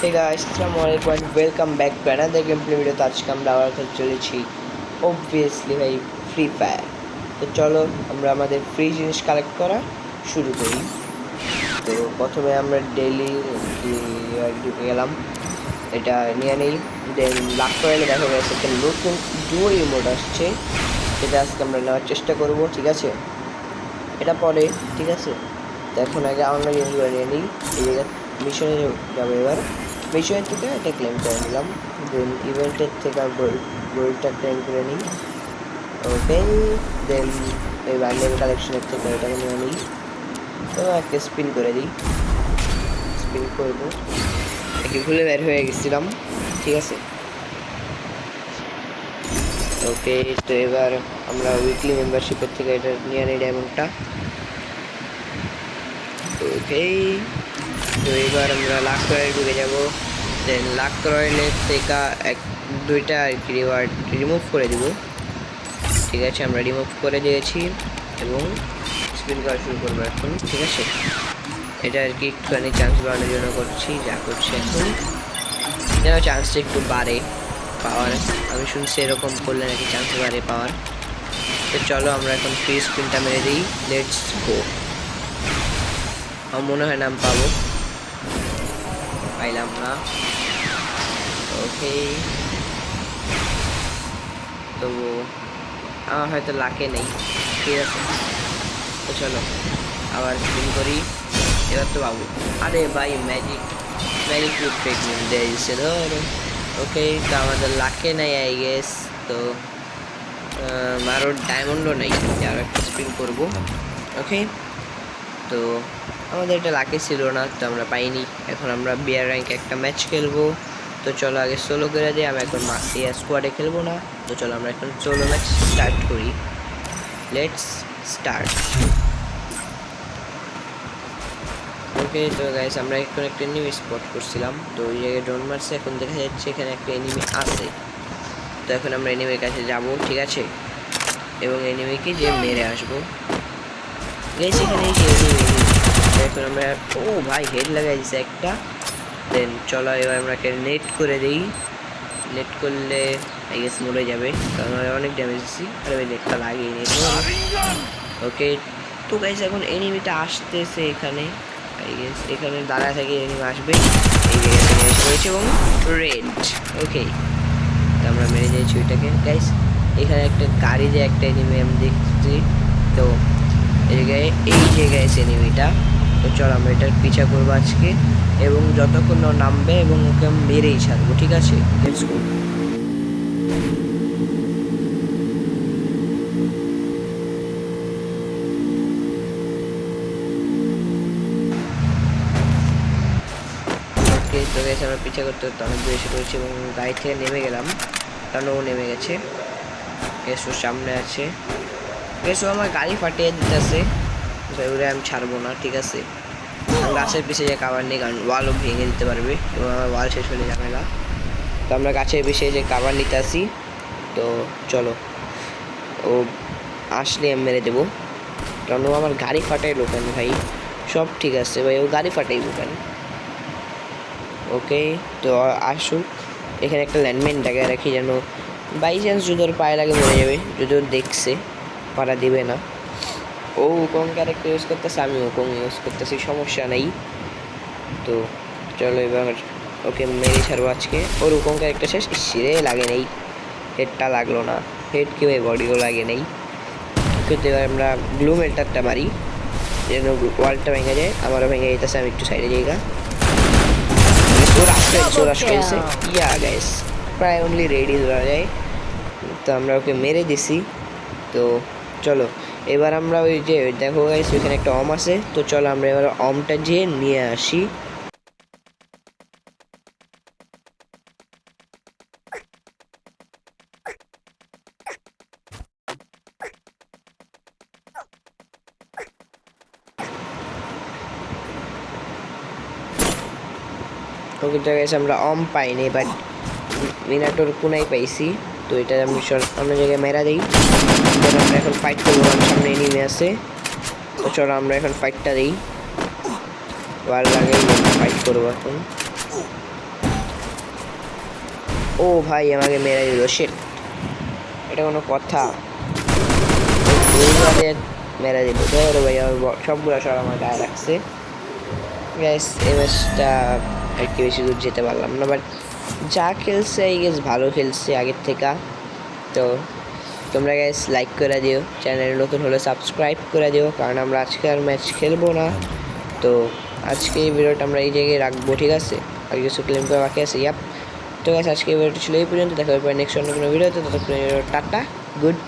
Welcome back to another game play video তো আজকে আমরা আবার খেলতে চলেছি অবভিয়াসলি ভাই ফ্রি ফায়ার তো চলো, আমরা আমাদের ফ্রি জিনিস কালেক্ট করা শুরু করি। তো প্রথমে আমরা ডেইলি ঢুকে গেলাম। এটা নিয়ে নিই। দেন লাখ কয়েলে দেখা গেছে একটা নতুন ডুয়ো ইমোট আসছে। সেটা আজকে আমরা নেওয়ার চেষ্টা করব, ঠিক আছে? এটা পরে, ঠিক আছে? তো এখন আগে আমরা নিয়ে নিই। এই জায়গায় মিশনে যাব এবার। মিশনের থেকে এটা ক্লেম করে নিলাম। দেন ইভেন্টের থেকে গোল্ড গোল্ডটা ক্লেম করে নিই। ওকে দেন এই ব্যান্ডেল কালেকশনের থেকে এটাকে নিয়ে নিই। তো একটা স্পিন করে দিই। স্পিন করব। একটু ভুলে বের হয়ে গেছিলাম। ঠিক আছে। ওকে তো এবার আমরা উইকলি মেম্বারশিপের থেকে এটা নিয়ে নিই ডায়মন্ডটা ওকে তো এবার আমরা রয়েল ঢুকে যাব। দেন লাখ রয়েলের থেকে এক, দুইটা আর কি রিওয়ার্ড রিমুভ করে দিব। ঠিক আছে, আমরা রিমুভ করে দিয়েছি এবং স্পিন করা শুরু করব এখন, ঠিক আছে? এটা আর কি একটুখানি চান্স বাড়ানোর জন্য করছি, যা করছি এখন। যেন চান্সটা একটু বাড়ে পাওয়ার। আমি শুনছি এরকম করলে নাকি চান্স বাড়ে পাওয়ার। তো চলো আমরা এখন ফ্রি স্পিনটা মেরে দিই। লেটস গো আমার মনে হয় নাম পাবো। পাইলাম না। ওকে তো আমার হয়তো লাকে নেই। ঠিক আছে। তো চলো, আবার স্পিন করি। এবার তো পাবো আরে ভাই ম্যাজিক ম্যাজিক রুট ট্রিটমেন্ট দিয়ে দিচ্ছে, ধরো। ওকে তো আমাদের লাকে নেই আই গেস তো আরও ডায়মন্ডও নেই। আরও একটা স্পিন করব। ওকে তো আমাদের এটা লাকি ছিল না, তো আমরা পাইনি। এখন আমরা বিয়ার র্যাঙ্কে একটা ম্যাচ খেলব। তো চলো আগে সোলো করে দিই, আমি এখন এয়ার স্কোয়াডে খেলব না। তো চলো আমরা এখন সোলো ম্যাচ স্টার্ট করি। লেটস স্টার্ট ওকে তো গাইস আমরা এখন একটা এনিমি স্পট করছিলাম। তো ওই জায়গায় ড্রোন মারছে, এখন দেখা যাচ্ছে এখানে একটা এনিমি আছে। তো এখন আমরা এনিমির কাছে যাব, ঠিক আছে? এবং এনিমিকে যে মেরে আসব। গাইস এখানে যে। এখন আমরা, ও ভাই হেড লাগাই দিছে একটা। দেন চলো এবার আমরা নেট করে দিই। নেট করলে আই গেস মরে যাবে, কারণ অনেক ড্যামেজ দিচ্ছি আর ওই নেটটা লাগিয়ে নিই ওকে তো গাইস এখন এনিমিটা আসতেছে এখানে। আই গেস এখানে দাঁড়া থেকে এনিমি আসবে। এই জায়গায় এসে পড়েছে এবং রেড ওকে তো আমরা মেরে দিয়েছি ওইটাকে। গাইস এখানে একটা গাড়ি যে একটা এনিমি আমি দেখছি। তো জায়গায় এই জায়গায় এসে এনিমিটা তো চল আমরা এটার পিছা করব আজকে। এবং যতক্ষণ না নামবে এবং ওকে আমি মেরেই ছাড়বো, ঠিক আছে? লেটস গো তো গেছে আমরা পিছা করতে করতে অনেক দূরে এসে পড়েছি এবং গাড়ি থেকে নেমে গেলাম। কারণ ও নেমে গেছে। এসো সামনে আছে। এসো আমার গাড়ি ফাটিয়ে দিতেছে। ওরে আমি ছাড়বো না, ঠিক আছে? গাছের পিছিয়ে যে কাবার নেই, কারণ ওয়ালও ভেঙে দিতে পারবে, এবং আমার ওয়াল শেষ হলে ঝামেলা তো আমরা গাছের পিছিয়ে যে কাবার নিতে আসি, তো চলো। ও আসলে আমি মেরে দেবো। কারণ ও আমার গাড়ি ফাটাইলো কেন ভাই। সব ঠিক আছে ভাই, ও গাড়ি ফাটাইবো কেন ওকে, তো আসুক। এখানে একটা ল্যান্ডমাইন জায়গায় রাখি যেন বাই চান্স যদি ওর পায়ে লাগে মরে যাবে, যদি ওর দেখছে। পাড়া দিবে না। ও কোন ক্যারেক্টার ইউজ করতেছে, আমি ওকং ইউজ করতেছি, সমস্যা নেই। তো চলো এবার ওকে মেরে ছাড়বো আজকে। ওর ওকং ক্যারেক্টার শেষ? সিরে লাগে নেই। হেডটা লাগল না। হেড কেউ বডিও লাগে নেই। কিন্তু এবার আমরা গ্লু মেল্টারটা মারি। যেন ওয়ালটা ভেঙে যায়। আমারও ভেঙে যেতেছে, আমি একটু সাইডে ইয়া গাইস প্রায় অনলি রেডি ধরা যায়। তো আমরা ওকে মেরে দিছি। তো চলো, এবার আমরা ওই যে, দেখো গাইস ওইখানে একটা অম আছে, তো চলো আমরা এবার অমটা যেয়ে নিয়ে আসি। তো আমরা অম পাইনি বাট মিনাটোর কোনাই পাইছি, তো এটা আমি অন্য জায়গায় মেরা দিই। Then আমরা এখন ফাইট করব আমার সামনে এনিমে আছে। তো চলো আমরা এখন ফাইটটা দিই। ওয়াল লাগাই ফাইট করব এখন। ও ভাই, আমাকে মেরে দিল শেট এটা কোনো কথা। মেরে দিল। ধরো ভাই, আমার সবগুলো সব আমার গায়ে রাখছে গ্যাস এই ম্যাচটা কি বেশি দূর যেতে পারলাম না বাট যা খেলছে এই গেস ভালো খেলছে আগের থেকে। তো তোমরা গ্যাস লাইক করে দিও চ্যানেল নতুন হলে সাবস্ক্রাইব করে দিও, কারণ আমরা আজকে আর ম্যাচ খেলব না। তো আজকে এই ভিডিওটা আমরা এই জায়গায় রাখব, ঠিক আছে? আর কিছু ক্লেম করে বাকি আছে ইয়াপ তো গ্যাস আজকে এই ভিডিওটা ছিল এই পর্যন্ত, দেখা হবে নেক্সট অন্য কোনো ভিডিওতে ততক্ষণ টাটা গুড